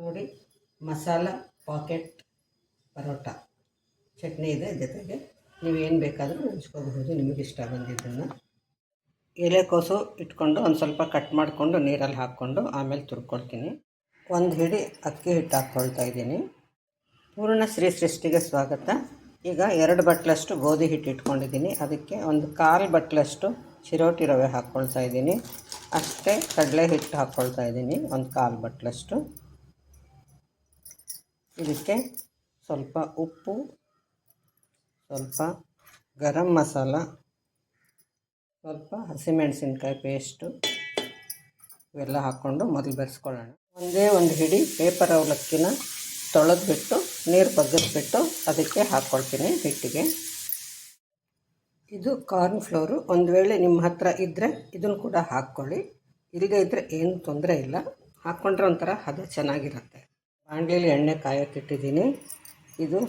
ನೋಡಿ, ಮಸಾಲ ಪಾಕೆಟ್ ಪರೋಟ. ಚಟ್ನಿ ಇದೆ ಜೊತೆಗೆ. ನೀವು ಏನು ಬೇಕಾದರೂ ನೆನೆಸ್ಕೋಬಹುದು ನಿಮಗೆ ಇಷ್ಟ ಬಂದಿದ್ದನ್ನು. ಎಲೆಕೋಸು ಇಟ್ಕೊಂಡು ಒಂದು ಸ್ವಲ್ಪ ಕಟ್ ಮಾಡಿಕೊಂಡು ನೀರಲ್ಲಿ ಹಾಕ್ಕೊಂಡು ಆಮೇಲೆ ತುರ್ಕೊಳ್ತೀನಿ. ಒಂದು ಹಿಡಿ ಅಕ್ಕಿ ಹಿಟ್ಟು ಹಾಕ್ಕೊಳ್ತಾ ಇದ್ದೀನಿ. ಪೂರ್ಣ ಶ್ರೀ ಸೃಷ್ಟಿಗೆ ಸ್ವಾಗತ. ಈಗ ಎರಡು ಬಟ್ಲಷ್ಟು ಗೋಧಿ ಹಿಟ್ಟು ಇಟ್ಕೊಂಡಿದ್ದೀನಿ. ಅದಕ್ಕೆ ಒಂದು ಕಾಲು ಬಟ್ಲಷ್ಟು ಚಿರೋಟಿ ರವೆ ಹಾಕ್ಕೊಳ್ತಾ ಇದ್ದೀನಿ. ಅಷ್ಟೇ ಕಡಲೆ ಹಿಟ್ಟು ಹಾಕ್ಕೊಳ್ತಾ ಇದ್ದೀನಿ. ಒಂದು ಕಾಲು ಬಟ್ಲಷ್ಟು. ಇದಕ್ಕೆ ಸ್ವಲ್ಪ ಉಪ್ಪು, ಸ್ವಲ್ಪ ಗರಂ ಮಸಾಲ, ಸ್ವಲ್ಪ ಹಸಿಮೆಣಸಿನ್ಕಾಯಿ ಪೇಸ್ಟು ಇವೆಲ್ಲ ಹಾಕ್ಕೊಂಡು ಮೊದಲು ಬೆರೆಸ್ಕೊಳ್ಳೋಣ. ಒಂದೇ ಒಂದು ಹಿಡಿ ಪೇಪರ್ ಅವಲಕ್ಕಿನ ತೊಳೆದ್ಬಿಟ್ಟು, ನೀರು ಬಗ್ಗಿಸ್ಬಿಟ್ಟು ಅದಕ್ಕೆ ಹಾಕ್ಕೊಳ್ತೀನಿ ಹಿಟ್ಟಿಗೆ. ಇದು ಕಾರ್ನ್ ಫ್ಲೋರು. ಒಂದು ವೇಳೆ ನಿಮ್ಮ ಹತ್ರ ಇದ್ದರೆ ಇದನ್ನು ಕೂಡ ಹಾಕ್ಕೊಳ್ಳಿ. ಇಲ್ಲದೇ ಇದ್ದರೆ ಏನು ತೊಂದರೆ ಇಲ್ಲ. ಹಾಕ್ಕೊಂಡ್ರೆ ಒಂಥರ ಹದ ಚೆನ್ನಾಗಿರುತ್ತೆ. ಬಾಣಲಿಲಿ ಎಣ್ಣೆ ಕಾಯೋಕ್ಕಿಟ್ಟಿದ್ದೀನಿ. ಇದು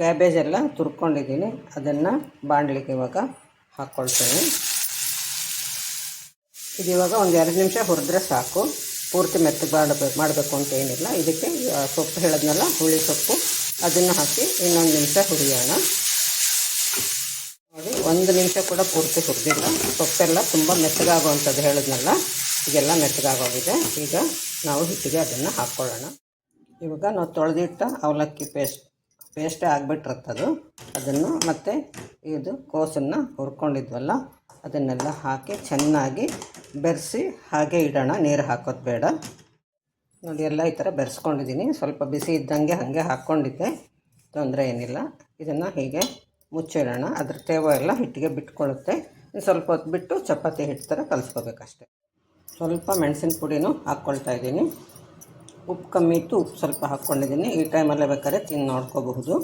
ಕ್ಯಾಬೇಜ್ ಎಲ್ಲ ತುರ್ಕೊಂಡಿದ್ದೀನಿ. ಅದನ್ನು ಬಾಣಲಿಗೆ ಇವಾಗ ಹಾಕ್ಕೊಳ್ತೇನೆ ಇದು ಇವಾಗ ಒಂದು ಎರಡು ನಿಮಿಷ ಹುರಿದ್ರೆ ಸಾಕು. ಪೂರ್ತಿ ಮೆತ್ತಗೆ ಮಾಡಬೇಕು ಮಾಡಬೇಕು ಅಂತ ಏನಿಲ್ಲ. ಇದಕ್ಕೆ ಸೊಪ್ಪು ಹೇಳಿದ್ನಲ್ಲ, ಹುಳಿ ಸೊಪ್ಪು. ಅದನ್ನು ಹಾಕಿ ಇನ್ನೊಂದು ನಿಮಿಷ ಹುರಿಯೋಣ. ನೋಡಿ, ಒಂದು ನಿಮಿಷ ಕೂಡ ಪೂರ್ತಿ ಹುರಿದಿಲ್ಲ. ಸೊಪ್ಪೆಲ್ಲ ತುಂಬ ಮೆತ್ತಗಾಗುವಂಥದ್ದು ಹೇಳಿದ್ನಲ್ಲ. ಈಗೆಲ್ಲ ಮೆತ್ತಗಾಗೋಗಿದೆ. ಈಗ ನಾವು ಹಿಟ್ಟಿಗೆ ಅದನ್ನು ಹಾಕ್ಕೊಳ್ಳೋಣ ಇವಾಗ ನಾವು ತೊಳೆದಿಟ್ಟ ಅವಲಕ್ಕಿ ಪೇಸ್ಟ್, ಪೇಸ್ಟೇ ಆಗಿಬಿಟ್ಟಿರುತ್ತದು ಅದನ್ನು ಮತ್ತು ಇದು ಕೋಸನ್ನು ಹುರ್ಕೊಂಡಿದ್ವಲ್ಲ, ಅದನ್ನೆಲ್ಲ ಹಾಕಿ ಚೆನ್ನಾಗಿ ಬೆರೆಸಿ ಹಾಗೆ ಇಡೋಣ. ನೀರು ಹಾಕೋದು ಬೇಡ. ನೋಡಿ, ಎಲ್ಲ ಈ ಥರ ಬೆರೆಸ್ಕೊಂಡಿದ್ದೀನಿ. ಸ್ವಲ್ಪ ಬಿಸಿ ಇದ್ದಂಗೆ ಹಾಗೆ ಹಾಕ್ಕೊಂಡಿದ್ದೆ. ತೊಂದರೆ ಏನಿಲ್ಲ. ಇದನ್ನು ಹೀಗೆ ಮುಚ್ಚಿಡೋಣ. ಅದ್ರ ತೇವ ಎಲ್ಲ ಹಿಟ್ಟಿಗೆ ಬಿಟ್ಕೊಳ್ಳುತ್ತೆ. ಇನ್ನು ಸ್ವಲ್ಪ ಹೊತ್ತು ಬಿಟ್ಟು ಚಪಾತಿ ಹಿಟ್ಟು ಥರ ಕಲಿಸ್ಕೋಬೇಕಷ್ಟೆ. ಸ್ವಲ್ಪ ಮೆಣಸಿನ ಪುಡಿನೂ ಹಾಕ್ಕೊಳ್ತಾ ಇದ್ದೀನಿ. ಉಪ್ಪು ಕಮ್ಮಿ ಇತ್ತು, ಉಪ್ಪು ಸ್ವಲ್ಪ ಹಾಕ್ಕೊಂಡಿದ್ದೀನಿ. ಈ ಟೈಮಲ್ಲೇ ಬೇಕಾದ್ರೆ ತಿಂದು ನೋಡ್ಕೋಬಹುದು.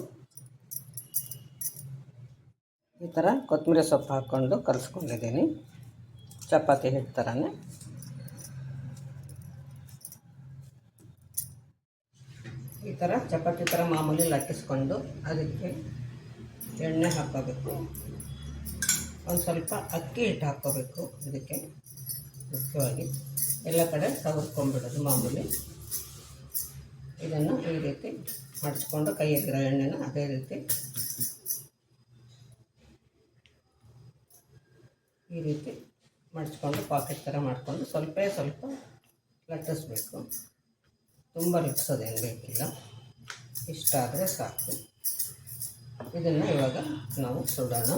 ಈ ಥರ ಕೊತ್ತಂಬರಿ ಸೊಪ್ಪು ಹಾಕ್ಕೊಂಡು ಕಲಿಸ್ಕೊಂಡಿದ್ದೀನಿ. ಚಪಾತಿ ಹಿಟ್ಟು ಥರನೇ ಈ ಥರ ಚಪಾತಿ ಥರ ಮಾಮೂಲಿ ಲಟ್ಟಿಸ್ಕೊಂಡು ಅದಕ್ಕೆ ಎಣ್ಣೆ ಹಾಕೋಬೇಕು. ಒಂದು ಸ್ವಲ್ಪ ಅಕ್ಕಿ ಹಿಟ್ಟು ಹಾಕ್ಕೋಬೇಕು ಇದಕ್ಕೆ ಮುಖ್ಯವಾಗಿ ಎಲ್ಲ ಕಡೆ ಸವರ್ಕೊಂಡ್ಬಿಡೋದು ಮಾಮೂಲಿ. ಇದನ್ನು ಈ ರೀತಿ ಮಡಚ್ಕೊಂಡು ಕೈಯಲ್ಲಿರೋ ಎಣ್ಣೆನ ಅದೇ ರೀತಿ ಈ ರೀತಿ ಮಡಿಸ್ಕೊಂಡು ಪಾಕೆಟ್ ಥರ ಮಾಡಿಕೊಂಡು ಸ್ವಲ್ಪ ಸ್ವಲ್ಪ ಲಟ್ಟಿಸ್ಬೇಕು. ತುಂಬ ಲಟ್ಟಿಸೋದೇನು ಬೇಕಿಲ್ಲ. ಇಷ್ಟ ಆದರೆ ಸಾಕು. ಇದನ್ನು ಇವಾಗ ನಾವು ಸುಡೋಣ.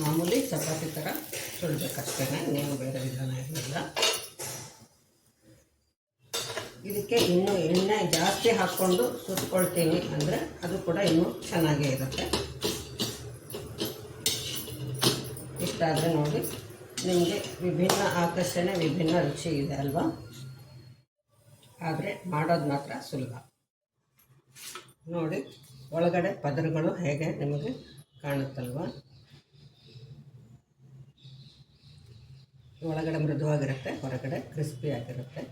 ಮಾಮೂಲಿ ಚಪಾತಿ ಥರ ಸುಡಬೇಕಷ್ಟೇ ಇನ್ನೇನು ಬೇರೆ ವಿಧಾನ ಇರಲಿಲ್ಲ. ಇದಕ್ಕೆ ಇನ್ನೂ ಎಣ್ಣೆ ಜಾಸ್ತಿ ಹಾಕ್ಕೊಂಡು ಸುಟ್ಕೊಳ್ತೀನಿ ಅಂದರೆ ಅದು ಕೂಡ ಇನ್ನೂ ಚೆನ್ನಾಗೇ ಇರುತ್ತೆ. ಇಷ್ಟ ಆದರೆ ನೋಡಿ. ನಿಮಗೆ ವಿಭಿನ್ನ ಆಕರ್ಷಣೆ, ವಿಭಿನ್ನ ರುಚಿ ಇದೆ ಅಲ್ವಾ? ಆದರೆ ಮಾಡೋದು ಮಾತ್ರ ಸುಲಭ. ನೋಡಿ, ಒಳಗಡೆ ಪದರುಗಳು ಹೇಗೆ ನಿಮಗೆ ಕಾಣುತ್ತಲ್ವ? ಒಳಗಡೆ ಮೃದುವಾಗಿರುತ್ತೆ, ಹೊರಗಡೆ ಕ್ರಿಸ್ಪಿ ಆಗಿರುತ್ತೆ.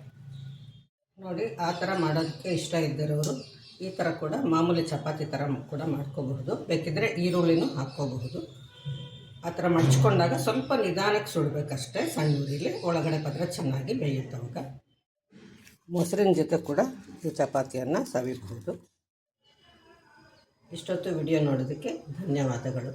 ನೋಡಿ, ಆ ಥರ ಮಾಡೋದಕ್ಕೆ ಇಷ್ಟ ಇದ್ದಿರೋರು ಈ ಥರ ಕೂಡ ಮಾಮೂಲಿ ಚಪಾತಿ ಥರ ಕೂಡ ಮಾಡ್ಕೋಬಹುದು. ಬೇಕಿದ್ದರೆ ಈರುಳ್ಳಿನೂ ಹಾಕ್ಕೋಬಹುದು. ಆ ಥರ ಮಡ್ಚ್ಕೊಂಡಾಗ ಸ್ವಲ್ಪ ನಿಧಾನಕ್ಕೆ ಸುಡಬೇಕಷ್ಟೇ, ಸಣ್ಣ ಉರಿಲಿ, ಒಳಗಡೆ ಪದ್ರ ಚೆನ್ನಾಗಿ ಬೇಯುತ್ತೆ ಅವಾಗ ಮೊಸರಿನ ಜೊತೆ ಕೂಡ ಈ ಚಪಾತಿಯನ್ನು ಸವಿಬಹುದು. ಇಷ್ಟೊತ್ತು ವಿಡಿಯೋ ನೋಡೋದಕ್ಕೆ ಧನ್ಯವಾದಗಳು.